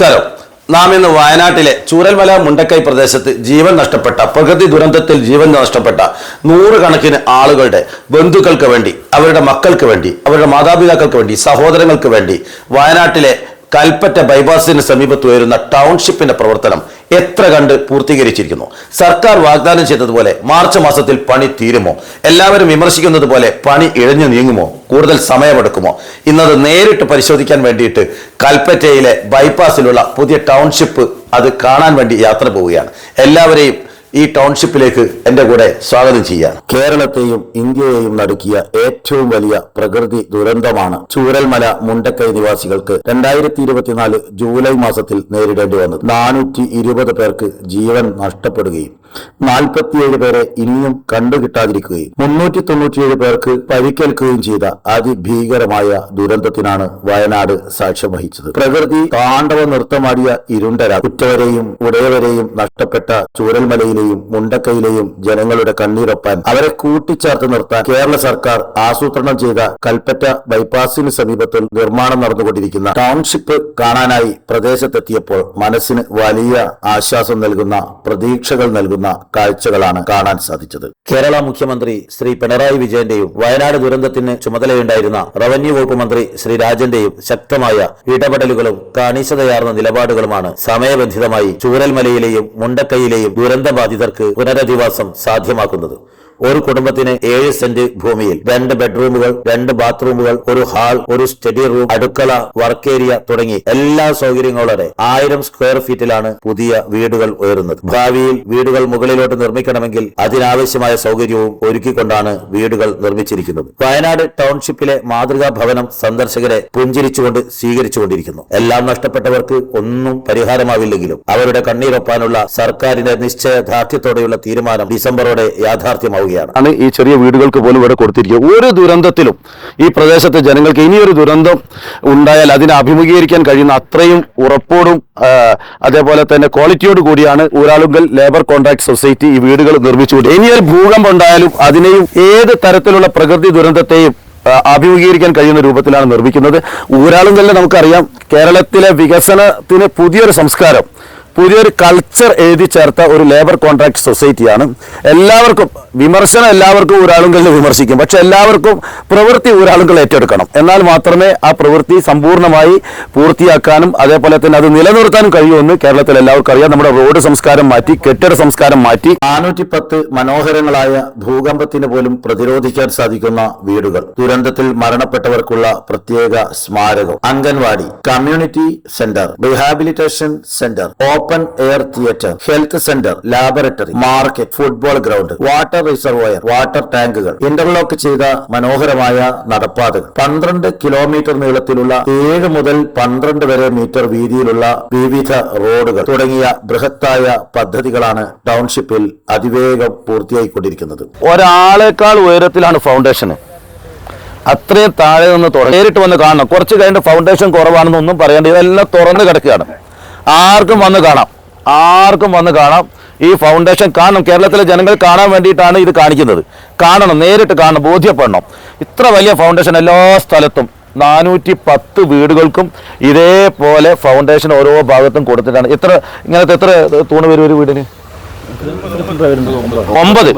നമസ്കാരം. നാം ഇന്ന് വയനാട്ടിലെ ചൂരൽമല മുണ്ടക്കൈ പ്രദേശത്ത് ജീവൻ നഷ്ടപ്പെട്ട പ്രകൃതി ദുരന്തത്തിൽ ജീവൻ നഷ്ടപ്പെട്ട നൂറുകണക്കിന് ആളുകളുടെ ബന്ധുക്കൾക്ക് വേണ്ടി അവരുടെ മക്കൾക്ക് വേണ്ടി അവരുടെ മാതാപിതാക്കൾക്ക് വേണ്ടി സഹോദരങ്ങൾക്ക് വേണ്ടി വയനാട്ടിലെ കൽപ്പറ്റ ബൈപ്പാസിന് സമീപത്ത് ഉയരുന്ന ടൗൺഷിപ്പിന്റെ പ്രവർത്തനം എത്ര കണ്ട് പൂർത്തീകരിച്ചിരിക്കുന്നു? സർക്കാർ വാഗ്ദാനം ചെയ്തതുപോലെ മാർച്ച് മാസത്തിൽ പണി തീരുമോ? എല്ലാവരും വിമർശിക്കുന്നത് പോലെ പണി ഇഴഞ്ഞു നീങ്ങുമോ? കൂടുതൽ സമയമെടുക്കുമോ? ഇന്നത് നേരിട്ട് പരിശോധിക്കാൻ വേണ്ടിയിട്ട് കൽപ്പറ്റയിലെ ബൈപ്പാസിലുള്ള പുതിയ ടൗൺഷിപ്പ് അത് കാണാൻ വേണ്ടി യാത്ര പോവുകയാണ്. എല്ലാവരെയും ഈ ടൗൺഷിപ്പിലേക്ക് എന്റെ കൂടെ സ്വാഗതം ചെയ്യാം കേരളത്തെയും ഇന്ത്യയെയും നടുക്കിയ ഏറ്റവും വലിയ പ്രകൃതി ദുരന്തമാണ് ചൂരൽമല മുണ്ടക്കൈ നിവാസികൾക്ക് രണ്ടായിരത്തി ഇരുപത്തിനാല് ജൂലൈ മാസത്തിൽ നേരിടേണ്ടി വന്നത്. നാനൂറ്റി ഇരുപത് പേർക്ക് ജീവൻ നഷ്ടപ്പെടുകയും നാൽപ്പത്തിയേഴ് പേരെ ഇനിയും കണ്ടുകിട്ടാതിരിക്കുകയും മുന്നൂറ്റി തൊണ്ണൂറ്റിയേഴ് പേർക്ക് പരിക്കേൽക്കുകയും ചെയ്ത അതിഭീകരമായ ദുരന്തത്തിനാണ് വയനാട് സാക്ഷ്യം വഹിച്ചത്. പ്രകൃതി താണ്ഡവ നൃത്തമാടിയ ഇരുണ്ടര കുറ്റവരെയും ഉടയവരെയും നഷ്ടപ്പെട്ട ചൂരൽമലയിലെയും മുണ്ടക്കയിലെയും ജനങ്ങളുടെ കണ്ണീരൊപ്പാൻ അവരെ കൂട്ടിച്ചേർത്ത് നിർത്താൻ കേരള സർക്കാർ ആസൂത്രണം ചെയ്ത കൽപ്പറ്റ ബൈപ്പാസിന് സമീപത്തിൽ നിർമ്മാണം നടന്നുകൊണ്ടിരിക്കുന്ന ടൗൺഷിപ്പ് കാണാനായി പ്രദേശത്തെത്തിയപ്പോൾ മനസ്സിന് വലിയ ആശ്വാസം നൽകുന്ന പ്രതീക്ഷകൾ നൽകുന്ന. കാഴ്ചകളാണ് കാണാൻ സാധിച്ചത്. കേരള മുഖ്യമന്ത്രി ശ്രീ പിണറായി വിജയന്റെയും വയനാട് ദുരന്തത്തിന് ചുമതലയുണ്ടായിരുന്ന റവന്യൂ വകുപ്പ് മന്ത്രി ശ്രീ രാജന്റെയും ശക്തമായ ഇടപെടലുകളും കാണിച്ചതയാർന്ന നിലപാടുകളുമാണ് സമയബന്ധിതമായി ചൂരൽമലയിലെയും മുണ്ടക്കൈയിലെയും ദുരന്തബാധിതർക്ക് പുനരധിവാസം സാധ്യമാക്കുന്നത്. ഒരു കുടുംബത്തിന് ഏഴ് സെന്റ് ഭൂമിയിൽ. രണ്ട് ബെഡ്റൂമുകൾ രണ്ട് ബാത്റൂമുകൾ ഒരു ഹാൾ ഒരു സ്റ്റഡി റൂം അടുക്കള വർക്ക് ഏരിയ തുടങ്ങി എല്ലാ സൗകര്യങ്ങളോടെ ആയിരം സ്ക്വയർ ഫീറ്റിലാണ് പുതിയ വീടുകൾ ഉയരുന്നത്. ഭാവിയിൽ വീടുകൾ മുകളിലോട്ട് നിർമ്മിക്കണമെങ്കിൽ അതിനാവശ്യമായ സൗകര്യവും ഒരുക്കിക്കൊണ്ടാണ് വീടുകൾ നിർമ്മിച്ചിരിക്കുന്നത്. വയനാട് ടൗൺഷിപ്പിലെ മാതൃകാ ഭവനം സന്ദർശകരെ പുഞ്ചിരിച്ചുകൊണ്ട് സ്വീകരിച്ചുകൊണ്ടിരിക്കുന്നു. എല്ലാം നഷ്ടപ്പെട്ടവർക്ക് ഒന്നും പരിഹാരമാവില്ലെങ്കിലും അവരുടെ കണ്ണീരൊപ്പാനുള്ള സർക്കാരിന്റെ നിശ്ചയദാർഢ്യത്തോടെയുള്ള തീരുമാനം ഡിസംബറോടെ യാഥാർത്ഥ്യമാവുകയാണ് ആണ് ഈ ചെറിയ വീടുകൾക്ക് പോലും ഇവിടെ കൊടുത്തിരിക്കുക ഒരു ദുരന്തത്തിലും ഈ പ്രദേശത്തെ ജനങ്ങൾക്ക് ഇനിയൊരു ദുരന്തം ഉണ്ടായാൽ അതിനെ അഭിമുഖീകരിക്കാൻ കഴിയുന്ന അത്രയും ഉറപ്പോടും അതേപോലെ തന്നെ ക്വാളിറ്റിയോട് കൂടിയാണ് ഊരാളുങ്കൽ ലേബർ കോൺട്രാക്ട് സൊസൈറ്റി ഈ വീടുകൾ നിർമ്മിച്ചുകൊണ്ട് ഇനിയൊരു ഭൂകമ്പം ഉണ്ടായാലും അതിനെയും ഏത് തരത്തിലുള്ള പ്രകൃതി ദുരന്തത്തെയും അഭിമുഖീകരിക്കാൻ കഴിയുന്ന രൂപത്തിലാണ് നിർമ്മിക്കുന്നത്. ഊരാളുങ്കലിനെ നമുക്കറിയാം കേരളത്തിലെ വികസനത്തിന് പുതിയൊരു സംസ്കാരം. പുതിയൊരു കൾച്ചർ എഴുതി ചേർത്ത ഒരു ലേബർ കോൺട്രാക്ട് സൊസൈറ്റിയാണ് എല്ലാവർക്കും വിമർശനം എല്ലാവർക്കും ഊരാളുങ്കലിനെ വിമർശിക്കും. പക്ഷെ എല്ലാവർക്കും പ്രവൃത്തി ഊരാളുകൾ ഏറ്റെടുക്കണം. എന്നാൽ മാത്രമേ ആ പ്രവൃത്തി സമ്പൂർണമായി പൂർത്തിയാക്കാനും അതേപോലെ തന്നെ അത് നിലനിർത്താനും കഴിയുമെന്ന് കേരളത്തിൽ എല്ലാവർക്കും അറിയാം. നമ്മുടെ റോഡ് സംസ്കാരം മാറ്റി കെട്ടിട സംസ്കാരം മാറ്റി. നാനൂറ്റി പത്ത് മനോഹരങ്ങളായ ഭൂകമ്പത്തിന് പോലും പ്രതിരോധിക്കാൻ സാധിക്കുന്ന വീടുകൾ. ദുരന്തത്തിൽ മരണപ്പെട്ടവർക്കുള്ള പ്രത്യേക സ്മാരകം. Anganwadi community centre rehabilitation centre open air theatre health centre laboratory market football ground water reservoir water ടാങ്കുകൾ ഇന്റർലോക്ക് ചെയ്ത മനോഹരമായ നടപ്പാതകൾ. പന്ത്രണ്ട് കിലോമീറ്റർ നീളത്തിലുള്ള ഏഴ് മുതൽ പന്ത്രണ്ട് വരെ മീറ്റർ വീതിയിലുള്ള വിവിധ റോഡുകൾ തുടങ്ങിയ ബൃഹത്തായ പദ്ധതികളാണ് ടൗൺഷിപ്പിൽ അതിവേഗം പൂർത്തിയായിക്കൊണ്ടിരിക്കുന്നത്. ഒരാളെക്കാൾ ഉയരത്തിലാണ് ഫൗണ്ടേഷൻ അത്രയും താഴെ നിന്ന് തുടങ്ങി. നേരിട്ട് വന്ന് കാണണം. കുറച്ച് കഴിഞ്ഞിട്ട് ഫൗണ്ടേഷൻ കുറവാണെന്നൊന്നും പറയേണ്ട. ഇതെല്ലാം തുറന്നു കിടക്കുകയാണ്. ആർക്കും വന്ന് കാണാം. ആർക്കും വന്ന് കാണാം. ഈ ഫൗണ്ടേഷൻ കാണണം. കേരളത്തിലെ ജനങ്ങൾ കാണാൻ വേണ്ടിയിട്ടാണ് ഇത് കാണിക്കുന്നത്. കാണണം നേരിട്ട് കാണണം ബോധ്യപ്പെടണം. ഇത്ര വലിയ ഫൗണ്ടേഷൻ എല്ലാ സ്ഥലത്തും നാനൂറ്റി പത്ത് വീടുകൾക്കും ഇതേപോലെ ഫൗണ്ടേഷൻ ഓരോ ഭാഗത്തും കൊടുത്തിട്ടാണ്. എത്ര ഇങ്ങനത്തെ എത്ര തൂണ് വരും ഒരു വീടിന്? ഒമ്പത്.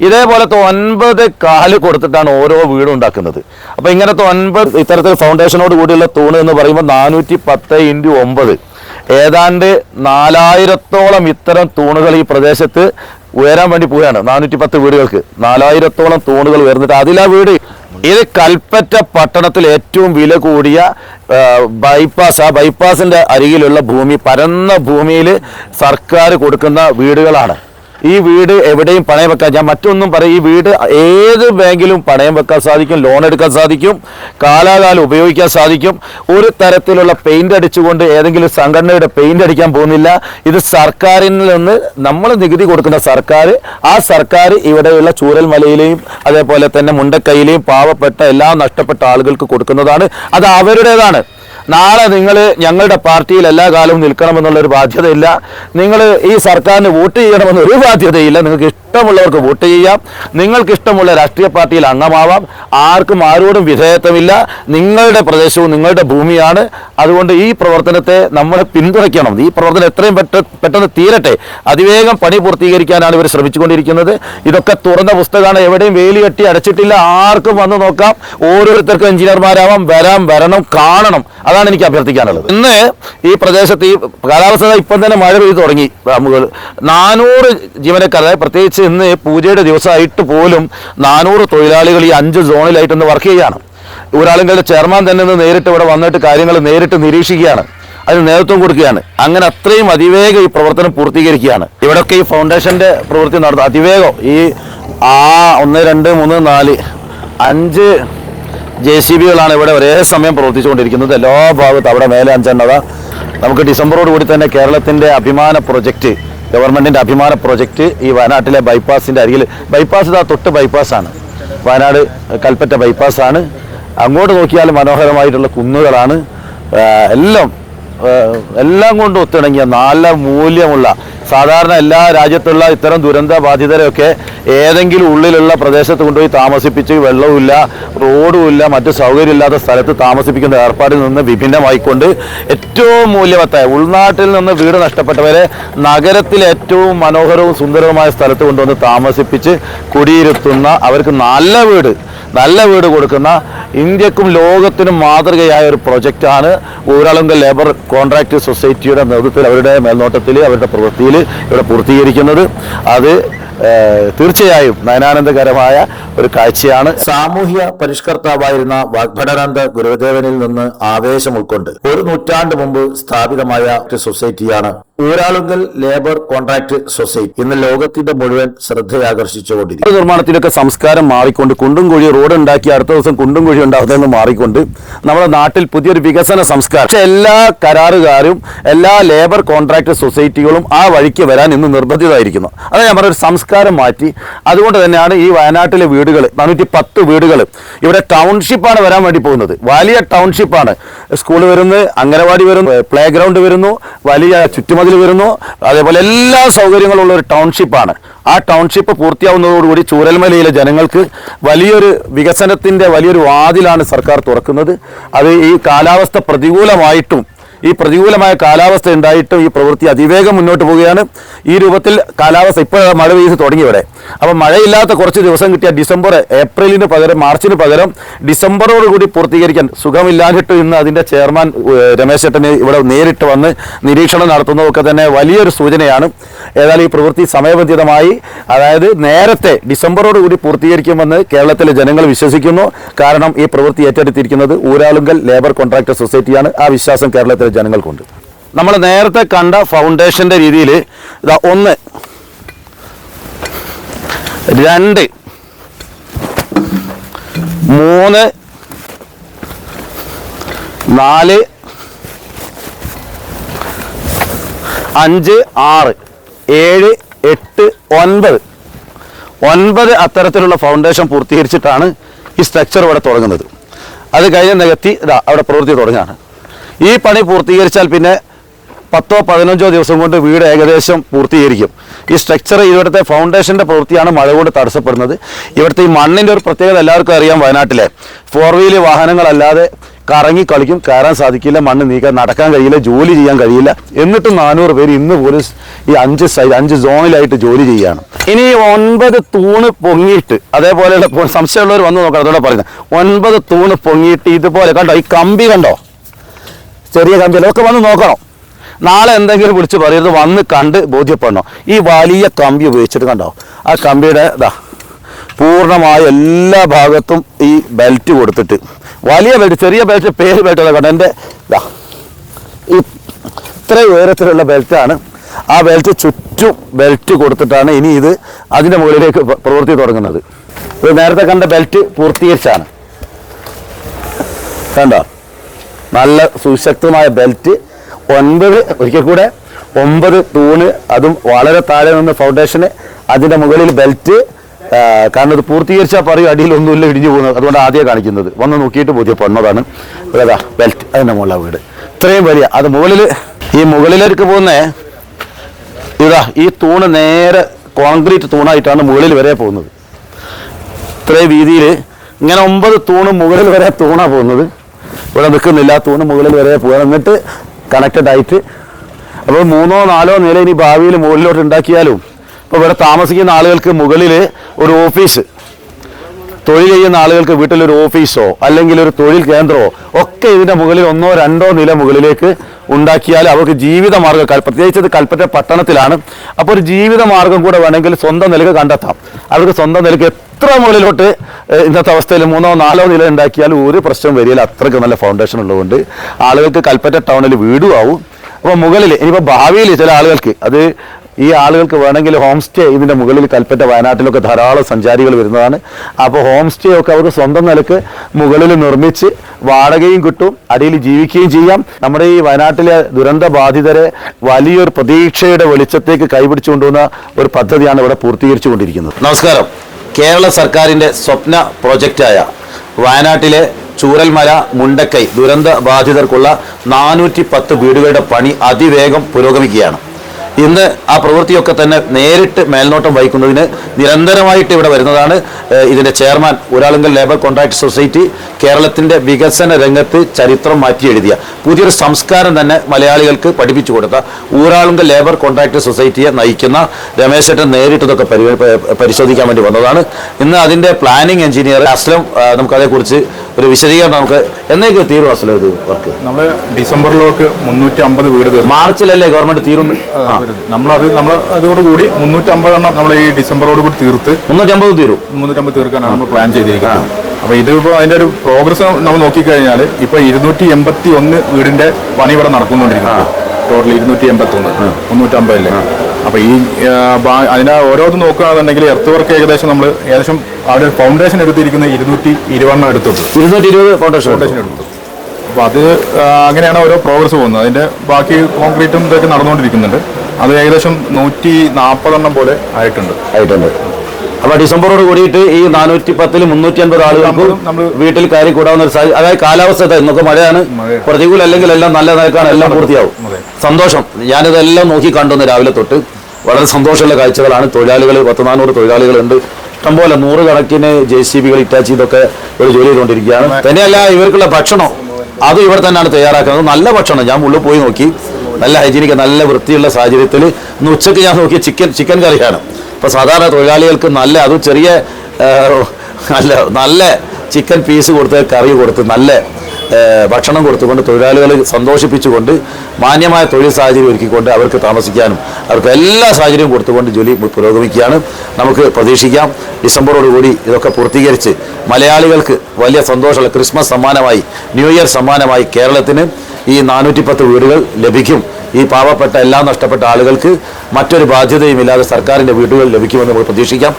ഇതേപോലത്തെ ഒൻപത് കാൽ കൊടുത്തിട്ടാണ് ഓരോ വീടും ഉണ്ടാക്കുന്നത്. അപ്പൊ ഇങ്ങനത്തെ ഒൻപത് ഇത്തരത്തിൽ ഫൗണ്ടേഷനോട് കൂടിയുള്ള തൂണ് എന്ന് പറയുമ്പോൾ നാനൂറ്റി പത്ത് ഇന്റു ഒമ്പത്. ഏതാണ്ട് നാലായിരത്തോളം ഇത്തരം തൂണുകൾ ഈ പ്രദേശത്ത് ഉയരാൻ വേണ്ടി പോവുകയാണ്. നാനൂറ്റി പത്ത് വീടുകൾക്ക് നാലായിരത്തോളം തൂണുകൾ ഉയർന്നിട്ട് അതിലാ വീട് ഇത് കൽപ്പറ്റ പട്ടണത്തിൽ ഏറ്റവും വില കൂടിയ ബൈപ്പാസ് ആ ബൈപ്പാസിന്റെ അരികിലുള്ള ഭൂമി പരന്ന ഭൂമിയിൽ സർക്കാർ കൊടുക്കുന്ന വീടുകളാണ്. ഈ വീട് എവിടെയും പണയം വെക്കാൻ ഞാൻ മറ്റൊന്നും പറയും ഈ വീട് ഏത് ബാങ്കിലും പണയം വെക്കാൻ സാധിക്കും ലോൺ എടുക്കാൻ സാധിക്കും കാലാകാലം ഉപയോഗിക്കാൻ സാധിക്കും. ഒരു തരത്തിലുള്ള പെയിന്റ് അടിച്ചുകൊണ്ട് ഏതെങ്കിലും സംഘടനയുടെ പെയിന്റ് അടിക്കാൻ പോകുന്നില്ല. ഇത് സർക്കാരിൽ നിന്ന് നമ്മൾ നികുതി കൊടുക്കുന്ന സർക്കാർ ആ സർക്കാർ ഇവിടെയുള്ള ചൂരൽമലയിലെയും അതേപോലെ തന്നെ മുണ്ടക്കൈയിലെയും പാവപ്പെട്ട എല്ലാ നഷ്ടപ്പെട്ട ആളുകൾക്ക് കൊടുക്കുന്നതാണ്. അത് അവരുടേതാണ്. നാളെ നിങ്ങൾ ഞങ്ങളുടെ പാർട്ടിയിൽ എല്ലാ കാലവും നിൽക്കണമെന്നുള്ള ഒരു ബാധ്യതയില്ല. നിങ്ങൾ ഈ സർക്കാരിന് വോട്ട് ചെയ്യണമെന്നൊരു ബാധ്യതയില്ല. നിങ്ങൾക്ക് ഇഷ്ടമുള്ളവർക്ക് വോട്ട് ചെയ്യാം. നിങ്ങൾക്ക് ഇഷ്ടമുള്ള രാഷ്ട്രീയ പാർട്ടിയിൽ അംഗമാവാം. ആർക്കും ആരോടും വിധേയത്വമില്ല. നിങ്ങളുടെ പ്രദേശവും നിങ്ങളുടെ ഭൂമിയാണ്. അതുകൊണ്ട് ഈ പ്രവർത്തനത്തെ നമ്മൾ പിന്തുണയ്ക്കണം. ഈ പ്രവർത്തനം എത്രയും പെട്ടെന്ന് തീരട്ടെ. അതിവേഗം പണി പൂർത്തീകരിക്കാനാണ് ഇവർ ശ്രമിച്ചുകൊണ്ടിരിക്കുന്നത്. ഇതൊക്കെ തുറന്ന പുസ്തകമാണ്. എവിടെയും വേലി കെട്ടി അടച്ചിട്ടില്ല. ആർക്കും വന്ന് നോക്കാം. ഓരോരുത്തർക്കും എഞ്ചിനീയർമാരാവാം. വരാം വരണം കാണണം. അതാണ് എനിക്ക് അഭ്യർത്ഥിക്കാനുള്ളത്. ഇന്ന് ഈ പ്രദേശത്ത് ഈ കാലാവസ്ഥ ഇപ്പം തന്നെ മഴ പെയ്തു തുടങ്ങി. നാനൂറ് ജീവനക്കാർ അതായത് പ്രത്യേകിച്ച് ഇന്ന് പൂജയുടെ ദിവസമായിട്ട് പോലും നാനൂറ് തൊഴിലാളികൾ ഈ അഞ്ച് സോണിലായിട്ടൊന്ന് വർക്ക് ചെയ്യുകയാണ്. ഊരാളുകളുടെ ചെയർമാൻ തന്നെ ഒന്ന് നേരിട്ട് ഇവിടെ വന്നിട്ട് കാര്യങ്ങൾ നേരിട്ട് നിരീക്ഷിക്കുകയാണ്. അതിന് നേതൃത്വം കൊടുക്കുകയാണ്. അങ്ങനെ അത്രയും അതിവേഗം ഈ പ്രവർത്തനം പൂർത്തീകരിക്കുകയാണ്. ഇവിടെയൊക്കെ ഈ ഫൗണ്ടേഷന്റെ പ്രവൃത്തി നടത്തും അതിവേഗം ഈ ആ ഒന്ന് രണ്ട് മൂന്ന് നാല് അഞ്ച് ജെ സി ബികളാണ് ഇവിടെ ഒരേ സമയം പ്രവർത്തിച്ചുകൊണ്ടിരിക്കുന്നത്. എല്ലാ ഭാഗത്തും അവിടെ മേലെ അഞ്ചെണ്ണത. നമുക്ക് ഡിസംബറോട് കൂടി തന്നെ കേരളത്തിന്റെ അഭിമാന പ്രൊജക്റ്റ് ഗവൺമെന്റിന്റെ അഭിമാന പ്രൊജക്റ്റ് ഈ വയനാട്ടിലെ ബൈപ്പാസിന്റെ അരികിൽ ബൈപ്പാസ് ഇതാ തൊട്ട് ബൈപ്പാസാണ്. വയനാട് കൽപ്പറ്റ ബൈപ്പാസാണ്. അങ്ങോട്ട് നോക്കിയാൽ മനോഹരമായിട്ടുള്ള കുന്നുകളാണ്. എല്ലാം എല്ലാം കൊണ്ടും ഒത്തിണങ്ങിയ നല്ല മൂല്യമുള്ള സാധാരണ എല്ലാ രാജ്യത്തുള്ള ഇത്തരം ദുരന്ത ബാധിതരെയൊക്കെ ഏതെങ്കിലും ഉള്ളിലുള്ള പ്രദേശത്ത് കൊണ്ടുപോയി താമസിപ്പിച്ച് വെള്ളവുമില്ല റോഡുമില്ല മറ്റ് സൗകര്യമില്ലാത്ത സ്ഥലത്ത് താമസിപ്പിക്കുന്ന ഏർപ്പാടിൽ നിന്ന് വിഭിന്നമായിക്കൊണ്ട് ഏറ്റവും മൂല്യവത്തായ ഉൾനാട്ടിൽ നിന്ന് വീട് നഷ്ടപ്പെട്ടവരെ നഗരത്തിലെ ഏറ്റവും മനോഹരവും സുന്ദരവുമായ സ്ഥലത്ത് കൊണ്ടുവന്ന് താമസിപ്പിച്ച് കുടിയിരുത്തുന്ന അവർക്ക് നല്ല വീട് നല്ല വീട് കൊടുക്കുന്ന ഇന്ത്യക്കും ലോകത്തിനും മാതൃകയായ ഒരു പ്രൊജക്റ്റാണ് ഊരാളുങ്കൽ ലേബർ കോൺട്രാക്ട് സൊസൈറ്റിയുടെ നേതൃത്വത്തിൽ അവരുടെ മേൽനോട്ടത്തിൽ അവരുടെ പ്രവൃത്തിയിൽ ഇവിടെ പൂർത്തീകരിക്കുന്നത്. അത് തീർച്ചയായും നയനാനന്ദകരമായ ഒരു കാഴ്ചയാണ്. സാമൂഹ്യ പരിഷ്കർത്താവായിരുന്ന വാഗ്ഭടാനന്ദ ഗുരുദേവനിൽ നിന്ന് ആവേശം ഉൾക്കൊണ്ട് ഒരു നൂറ്റാണ്ട് മുമ്പ് സ്ഥാപിതമായ ഒരു സൊസൈറ്റിയാണ് ഊരാളുങ്കൽ ലേബർ കോൺട്രാക്ട് സൊസൈറ്റി. ഇന്ന് ലോകത്തിന്റെ മുഴുവൻ ശ്രദ്ധയാകർഷിച്ചുകൊണ്ടിരിക്കും നിർമ്മാണത്തിലൊക്കെ സംസ്കാരം മാറിക്കൊണ്ട് കുണ്ടും കുഴി റോഡ് ഉണ്ടാക്കി അടുത്ത ദിവസം കുണ്ടും കുഴി ഉണ്ടാകുന്നതെന്ന് മാറിക്കൊണ്ട് നമ്മുടെ നാട്ടിൽ പുതിയൊരു വികസന സംസ്കാരം. പക്ഷെ എല്ലാ കരാറുകാരും എല്ലാ ലേബർ കോൺട്രാക്ട് സൊസൈറ്റികളും ആ വഴിക്ക് വരാൻ ഇന്ന് നിർബന്ധിതമായിരിക്കുന്നു അതായത് ഞാൻ പറഞ്ഞ ഒരു സംസ്കാരം മാറ്റി. അതുകൊണ്ട് തന്നെയാണ് ഈ വയനാട്ടിലെ വീടുകൾ നാനൂറ്റി പത്ത് വീടുകൾ ഇവിടെ ടൗൺഷിപ്പാണ് വരാൻ വേണ്ടി പോകുന്നത്. വലിയ ടൗൺഷിപ്പാണ്. സ്കൂൾ വരുന്നു അംഗനവാടി വരുന്നു പ്ലേ ഗ്രൗണ്ട് വരുന്നു വലിയ ചുറ്റുമതിൽ വരുന്നു. അതേപോലെ എല്ലാ സൗകര്യങ്ങളുള്ള ഒരു ടൗൺഷിപ്പാണ്. ആ ടൗൺഷിപ്പ് പൂർത്തിയാവുന്നതോടുകൂടി ചൂരൽമലയിലെ ജനങ്ങൾക്ക് വലിയൊരു വികസനത്തിന്റെ വലിയൊരു വാതിലാണ് സർക്കാർ തുറക്കുന്നത്. അത് ഈ കാലാവസ്ഥ പ്രതികൂലമായിട്ടും ഈ പ്രതികൂലമായ കാലാവസ്ഥ ഉണ്ടായിട്ടും ഈ പ്രവൃത്തി അതിവേഗം മുന്നോട്ട് പോവുകയാണ്. ഈ രൂപത്തിൽ കാലാവസ്ഥ ഇപ്പോൾ മഴ പെയ്ത് തുടങ്ങി ഇവിടെ അപ്പോൾ മഴയില്ലാത്ത കുറച്ച് ദിവസം കിട്ടിയ ഡിസംബർ ഏപ്രിലിന് പകരം മാർച്ചിന് പകരം ഡിസംബറോട് കൂടി പൂർത്തീകരിക്കാൻ സുഖമില്ലാഞ്ഞിട്ട് ഇന്ന് അതിന്റെ ചെയർമാൻ രമേശ് ചേട്ടന് ഇവിടെ നേരിട്ട് വന്ന് നിരീക്ഷണം നടത്തുന്നതൊക്കെ തന്നെ വലിയൊരു സൂചനയാണ്. ഏതായാലും ഈ പ്രവൃത്തി സമയബന്ധിതമായി അതായത് നേരത്തെ ഡിസംബറോട് കൂടി പൂർത്തീകരിക്കുമെന്ന് കേരളത്തിലെ ജനങ്ങൾ വിശ്വസിക്കുന്നു. കാരണം ഈ പ്രവൃത്തി ഏറ്റെടുത്തിരിക്കുന്നത് ഊരാളുങ്കൽ ലേബർ കോൺട്രാക്ടർ സൊസൈറ്റിയാണ്. ആ വിശ്വാസം കേരളത്തിലെ ജനങ്ങൾക്കുണ്ട്. നമ്മൾ നേരത്തെ കണ്ട ഫൗണ്ടേഷന്റെ രീതിയിൽ ഇതാ ഒന്ന് രണ്ട്. മൂന്ന്. നാല്. അഞ്ച് ആറ്. ഏഴ് എട്ട് ഒൻപത്. ഒൻപത് അത്തരത്തിലുള്ള ഫൗണ്ടേഷൻ പൂർത്തീകരിച്ചിട്ടാണ് ഈ സ്ട്രക്ചർ ഇവിടെ തുടങ്ങുന്നത്. അത് കഴിഞ്ഞ് നികത്തി ഇതാ അവിടെ പ്രവൃത്തി തുടങ്ങുകയാണ്. ഈ പണി പൂർത്തീകരിച്ചാൽ പിന്നെ പത്തോ പതിനഞ്ചോ ദിവസം കൊണ്ട് വീട് ഏകദേശം പൂർത്തീകരിക്കും. ഈ സ്ട്രക്ചർ ഇവിടുത്തെ ഫൗണ്ടേഷന്റെ പ്രവൃത്തിയാണ് മഴ കൊണ്ട് തടസ്സപ്പെടുന്നത്. ഇവിടുത്തെ ഈ മണ്ണിന്റെ ഒരു പ്രത്യേകത എല്ലാവർക്കും അറിയാം വയനാട്ടിലെ. ഫോർ വീൽ വാഹനങ്ങളല്ലാതെ കറങ്ങി കളിക്കും കയറാൻ സാധിക്കില്ല മണ്ണ് നീക്കാൻ നടക്കാൻ കഴിയില്ല ജോലി ചെയ്യാൻ കഴിയില്ല. എന്നിട്ടും നാനൂറ് പേര് ഇന്ന് പോലും ഈ അഞ്ച് സൈഡ് അഞ്ച് സോണിലായിട്ട് ജോലി ചെയ്യുകയാണ്. ഇനി ഒൻപത് തൂണ് പൊങ്ങിയിട്ട് അതേപോലെയുള്ള സംശയമുള്ളവർ വന്ന് നോക്കണം അതോടെ പറയുന്നത്. ഒൻപത് തൂണ് പൊങ്ങിയിട്ട് ഇതുപോലെ കണ്ടോ ഈ കമ്പി കണ്ടോ? ചെറിയ കമ്പി ഒക്കെ വന്ന് നോക്കണം. നാളെ എന്തെങ്കിലും വിളിച്ച് പറയരുത് വന്ന് കണ്ട് ബോധ്യപ്പെടണം. ഈ വലിയ കമ്പി ഉപയോഗിച്ചിട്ട് കണ്ടോ? ആ കമ്പിയുടെ ഇതാ പൂർണമായ എല്ലാ ഭാഗത്തും ഈ ബെൽറ്റ് കൊടുത്തിട്ട്. വലിയ ബെൽറ്റ് ചെറിയ ബെൽറ്റ് പേര് ബെൽറ്റ് അല്ല കണ്ടോ? എന്റെ ഇതാ ഈ ഇത്ര ഉയരത്തിലുള്ള ബെൽറ്റാണ് ആ ബെൽറ്റ് ചുറ്റും ബെൽറ്റ് കൊടുത്തിട്ടാണ് ഇനി ഇത് അതിന്റെ മുകളിലേക്ക് പ്ര- പ്രവൃത്തി തുടങ്ങുന്നത്. ഇത് നേരത്തെ കണ്ട ബെൽറ്റ് പൂർത്തീകരിച്ചാണ്. കണ്ടോ? നല്ല സുശക്തമായ ബെൽറ്റ് ഒൻപത് ഒരിക്കൽ കൂടെ ഒമ്പത് തൂണ് അതും വളരെ താഴെ നിന്ന് ഫൗണ്ടേഷന് അതിന്റെ മുകളിൽ ബെൽറ്റ് കാരണം അത് പൂർത്തീകരിച്ചാൽ പറയും അടിയിൽ ഒന്നുമില്ല ഇടിഞ്ഞു പോകുന്നത്. അതുകൊണ്ട് ആദ്യം കാണിക്കുന്നത്. വന്ന് നോക്കിയിട്ട് ബോധ്യപ്പെടുന്നതാണ് അതാ ബെൽറ്റ് അതിന്റെ മുകളിലാണ് വീട്. ഇത്രയും വലിയ അത് മുകളിൽ ഈ മുകളിലേക്ക് പോകുന്ന ഇതാ ഈ തൂണ് നേരെ കോൺക്രീറ്റ് തൂണായിട്ടാണ് മുകളിൽ വരെ പോകുന്നത്. ഇത്രയും വീതിയിൽ ഇങ്ങനെ ഒമ്പത് തൂണ് മുകളിൽ വരെ തൂണാണ് പോകുന്നത്. ഇവിടെ നിൽക്കുന്നില്ല തൂണ് മുകളിൽ വരെ പോകുക എന്നിട്ട് കണക്റ്റഡ് ആയിട്ട്. അപ്പോൾ മൂന്നോ നാലോ നില ഇനി ഭാവിയിൽ മുകളിലോട്ട് ഉണ്ടാക്കിയാലും ഇപ്പോൾ ഇവിടെ താമസിക്കുന്ന ആളുകൾക്ക് മുകളിൽ ഒരു ഓഫീസ് തൊഴിൽ ചെയ്യുന്ന ആളുകൾക്ക് വീട്ടിലൊരു ഓഫീസോ അല്ലെങ്കിൽ ഒരു തൊഴിൽ കേന്ദ്രമോ ഒക്കെ ഇതിന്റെ മുകളിൽ ഒന്നോ രണ്ടോ നില മുകളിലേക്ക് ഉണ്ടാക്കിയാൽ അവർക്ക് ജീവിതമാർഗം പ്രത്യേകിച്ച് കൽപ്പറ്റ പട്ടണത്തിലാണ്. അപ്പോൾ ഒരു ജീവിതമാർഗം കൂടെ വേണമെങ്കിൽ സ്വന്തം നിലയ്ക്ക് കണ്ടെത്താം. അവർക്ക് സ്വന്തം നിലയ്ക്ക് എത്ര മുകളിലോട്ട് ഇന്നത്തെ അവസ്ഥയിൽ മൂന്നോ നാലോ നില ഉണ്ടാക്കിയാലും ഒരു പ്രശ്നം വരികയില്ല അത്രയ്ക്ക് നല്ല ഫൗണ്ടേഷൻ ഉള്ളതുകൊണ്ട് ആളുകൾക്ക് കൽപ്പറ്റ ടൗണിൽ വീടും ആവും അപ്പോൾ മുകളിൽ ഇനിയിപ്പോൾ ഭാവിയിൽ ചില ആളുകൾക്ക് അത് ഈ ആളുകൾക്ക് വേണമെങ്കിൽ ഹോം സ്റ്റേ ഇതിന്റെ മുകളിൽ കൽപ്പറ്റ വയനാട്ടിലൊക്കെ ധാരാളം സഞ്ചാരികൾ വരുന്നതാണ്. അപ്പോൾ ഹോം സ്റ്റേ ഒക്കെ അവർക്ക് സ്വന്തം നിലയ്ക്ക് മുകളിൽ നിർമ്മിച്ച് വാടകയും കിട്ടും അടിയിൽ ജീവിക്കുകയും ചെയ്യാം. നമ്മുടെ ഈ വയനാട്ടിലെ ദുരന്ത ബാധിതരെ വലിയൊരു പ്രതീക്ഷയുടെ വെളിച്ചത്തേക്ക് കൈപിടിച്ചുകൊണ്ടുവന്ന ഒരു പദ്ധതിയാണ് ഇവിടെ പൂർത്തീകരിച്ചുകൊണ്ടിരിക്കുന്നത്. നമസ്കാരം. കേരള സർക്കാരിന്റെ സ്വപ്ന പ്രോജക്റ്റായ വയനാട്ടിലെ ചൂരൽമല മുണ്ടക്കൈ ദുരന്ത ബാധിതർക്കുള്ള നാനൂറ്റി പത്ത് വീടുകളുടെ പണി അതിവേഗം പുരോഗമിക്കുകയാണ്. ഇന്ന് ആ പ്രവൃത്തിയൊക്കെ തന്നെ നേരിട്ട് മേൽനോട്ടം വഹിക്കുന്നതിന് നിരന്തരമായിട്ട് ഇവിടെ വരുന്നതാണ്. ഇതിന്റെ chairman Uralungal labour contract society കേരളത്തിന്റെ വികസന രംഗത്ത് ചരിത്രം മാറ്റി എഴുതിയ പുതിയൊരു സംസ്കാരം തന്നെ മലയാളികൾക്ക് പഠിപ്പിച്ചു കൊടുത്ത ഊരാളുങ്കൽ ലേബർ കോൺട്രാക്ട് സൊസൈറ്റിയെ നയിക്കുന്ന രമേശേട്ടൻ നേരിട്ട് ഇതൊക്കെ പരിശോധിക്കാൻ വേണ്ടി വന്നതാണ്. ഇന്ന് അതിന്റെ പ്ലാനിംഗ് എഞ്ചിനീയർ അസ്ലം നമുക്കതേക്കുറിച്ച് ഒരു വിശദീകരണം നമുക്ക് എന്നേക്ക് തീരും അസ്ലം ഇത് വർക്ക്? നമ്മൾ ഡിസംബറിലേക്ക് മുന്നൂറ്റി അമ്പത് വീട് മാർച്ചിലല്ലേ ഗവൺമെന്റ് തീരും ആ. നമ്മളത് നമ്മൾ അതോടുകൂടി മുന്നൂറ്റി അമ്പതെണ്ണം നമ്മൾ ഈ ഡിസംബറോട് കൂടി തീർത്ത് മുന്നൂറ്റമ്പത് തീരും. മുന്നൂറ്റമ്പത് തീർക്കാനാണ് നമ്മൾ പ്ലാൻ ചെയ്തിരിക്കുന്നത്. അപ്പൊ ഇതിപ്പോ അതിന്റെ ഒരു പ്രോഗ്രസ് നമ്മൾ നോക്കിക്കഴിഞ്ഞാൽ ഇപ്പൊ ഇരുന്നൂറ്റി എൺപത്തി ഒന്ന് വീടിന്റെ പണി ഇവിടെ നടക്കുന്നുണ്ടിരിക്കുന്നു ടോട്ടൽ ഇരുന്നൂറ്റി എൺപത്തി ഒന്ന് മുന്നൂറ്റമ്പതിൽ അപ്പൊ ഈ അതിനെ ഓരോന്നും അതിന്റെ ഓരോന്ന് നോക്കുകയാണെന്നുണ്ടെങ്കിൽ എർത്ത് വർക്ക് ഏകദേശം നമ്മൾ ഏകദേശം അവിടെ ഫൗണ്ടേഷൻ എടുത്തിരിക്കുന്ന ഇരുന്നൂറ്റി ഇരുപതെണ്ണം എടുത്തിട്ടു ഇരുന്നൂറ്റി ഇരുപത് ഫൗണ്ടേഷൻ ഫൗണ്ടേഷൻ എടുത്തു. അപ്പൊ അത് അങ്ങനെയാണ് ഓരോ പ്രോഗ്രസ് പോകുന്നത്. അതിന്റെ ബാക്കി കോൺക്രീറ്റും ഇതൊക്കെ നടന്നുകൊണ്ടിരിക്കുന്നുണ്ട്. അത് ഏകദേശം നൂറ്റി നാൽപ്പതെണ്ണം പോലെ ആയിട്ടുണ്ട്. ആയിട്ടുണ്ട്. അപ്പൊ ഡിസംബറോട് കൂടിയിട്ട് ഈ നാനൂറ്റി പത്തിൽ മുന്നൂറ്റി അൻപത് ആളുകൾക്ക് വീട്ടിൽ കയറി കൂടാവുന്ന ഒരു സാഹചര്യം അതായത് കാലാവസ്ഥ ഇന്നൊക്കെ മഴയാണ്. പ്രതികൂല അല്ലെങ്കിൽ എല്ലാം നല്ല നിലക്കാണ്. എല്ലാം പൂർത്തിയാവും. സന്തോഷം. ഞാനിതെല്ലാം നോക്കി കണ്ടുവന്ന് രാവിലെ തൊട്ട്. വളരെ സന്തോഷമുള്ള കാഴ്ചകളാണ്. തൊഴിലാളികൾ പത്ത് നാനൂറ് തൊഴിലാളികളുണ്ട്. ഇഷ്ടംപോലെ നൂറുകണക്കിന് ജെ സി ബികൾ ഇറ്റാച്ച് ചെയ്തൊക്കെ ഒരു ജോലി ചെയ്തുകൊണ്ടിരിക്കുകയാണ്. തന്നെയല്ല ഇവർക്കുള്ള ഭക്ഷണം. അത് ഇവിടെ തന്നെയാണ് തയ്യാറാക്കുന്നത്. നല്ല ഭക്ഷണം. ഞാൻ ഉള്ളിൽ പോയി നോക്കി. നല്ല ഹൈജീനിക്ക് നല്ല വൃത്തിയുള്ള സാഹചര്യത്തിൽ ഇന്ന് ഉച്ചയ്ക്ക് ഞാൻ നോക്കിയ ചിക്കൻ ചിക്കൻ കറിയാണ്. അപ്പോൾ സാധാരണ തൊഴിലാളികൾക്ക് നല്ല അത് ചെറിയ നല്ല നല്ല ചിക്കൻ പീസ് കൊടുത്ത് കറി കൊടുത്ത് നല്ല ഭക്ഷണം കൊടുത്തുകൊണ്ട് തൊഴിലാളികളെ സന്തോഷിപ്പിച്ചുകൊണ്ട് മാന്യമായ തൊഴിൽ സാഹചര്യം ഒരുക്കിക്കൊണ്ട് അവർക്ക് താമസിക്കാനും അവർക്ക് എല്ലാ സാഹചര്യവും കൊടുത്തുകൊണ്ട് ജോലി പുരോഗമിക്കുകയാണ്. നമുക്ക് പ്രതീക്ഷിക്കാം. ഡിസംബറോടുകൂടി ഇതൊക്കെ പൂർത്തീകരിച്ച് മലയാളികൾക്ക് വലിയ സന്തോഷമുള്ള ക്രിസ്മസ് സമ്മാനമായി ന്യൂ ഇയർ സമ്മാനമായി കേരളത്തിന് ഈ നാനൂറ്റി പത്ത് വീടുകൾ ലഭിക്കും. ഈ പാവപ്പെട്ട എല്ലാം നഷ്ടപ്പെട്ട ആളുകൾക്ക് മറ്റൊരു ബാധ്യതയും ഇല്ലാതെ സർക്കാരിന്റെ വീടുകൾ ലഭിക്കുമെന്ന് നമുക്ക് പ്രതീക്ഷിക്കാം.